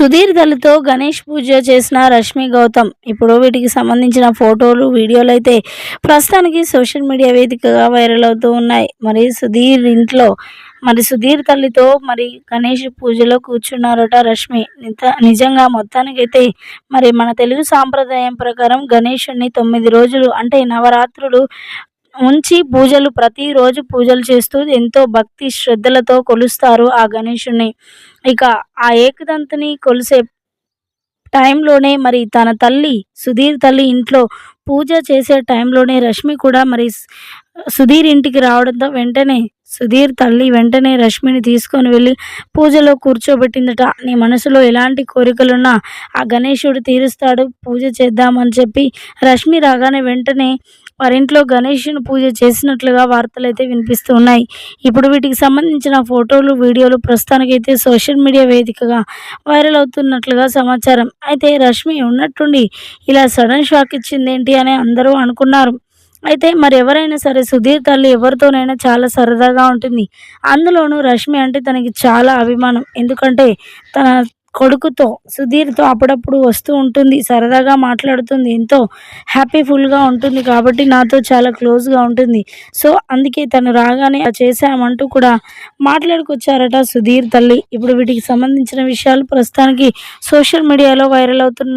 సుధీర్ గణేష్ పూజ చేసిన రష్మి గౌతమ్. ఇప్పుడు వీటికి సంబంధించిన ఫోటోలు వీడియోలు అయితే ప్రస్తుతానికి సోషల్ మీడియా వేదికగా వైరల్ అవుతూ ఉన్నాయి. మరి సుధీర్ ఇంట్లో మరి సుధీర్ తల్లితో మరి గణేష్ పూజలో కూర్చున్నారట రష్మి. నిత- నిజంగా మొత్తానికైతే మరి మన తెలుగు సాంప్రదాయం ప్రకారం గణేషుణ్ణి తొమ్మిది రోజులు అంటే నవరాత్రులు ఉంచి పూజలు ప్రతిరోజు పూజలు చేస్తూ ఎంతో భక్తి శ్రద్ధలతో కొలుస్తారు ఆ గణేషుని ఇక ఆ ఏకదంతిని కొలిసే టైంలోనే మరి తన తల్లి సుధీర్ తల్లి ఇంట్లో పూజ చేసే టైంలోనే రష్మి కూడా మరి సుధీర్ ఇంటికి రావడంతో వెంటనే సుధీర్ తల్లి వెంటనే రష్మిని తీసుకొని వెళ్ళి పూజలో కూర్చోబెట్టిందట. నీ మనసులో ఎలాంటి కోరికలున్నా ఆ గణేశుడు తీరుస్తాడు పూజ చేద్దామని చెప్పి రష్మి రాగానే వెంటనే వారింట్లో గణేషుని పూజ చేసినట్లుగా వార్తలు అయితే వినిపిస్తూ ఉన్నాయి. ఇప్పుడు వీటికి సంబంధించిన ఫోటోలు వీడియోలు ప్రస్తుతానికైతే సోషల్ మీడియా వేదికగా వైరల్ అవుతున్నట్లుగా సమాచారం. అయితే రష్మి ఉన్నట్టుండి ఇలా సడన్ షాక్ ఇచ్చిందేంటి అని అందరూ అనుకున్నారు. అయితే మరి ఎవరైనా సరే సుధీర్ తల్లి ఎవరితోనైనా చాలా సరదాగా ఉంటుంది. అందులోనూ రష్మి అంటే తనకి చాలా అభిమానం. ఎందుకంటే తన కొడుకుతో సుధీర్తో అప్పుడప్పుడు వస్తూ ఉంటుంది సరదాగా మాట్లాడుతుంది ఎంతో హ్యాపీఫుల్గా ఉంటుంది కాబట్టి నాతో చాలా క్లోజ్గా ఉంటుంది. సో అందుకే తను రాగానే చేశామంటూ కూడా మాట్లాడుకొచ్చారట సుధీర్ తల్లి. ఇప్పుడు వీటికి సంబంధించిన విషయాలు ప్రస్తుతానికి సోషల్ మీడియాలో వైరల్ అవుతున్నాయి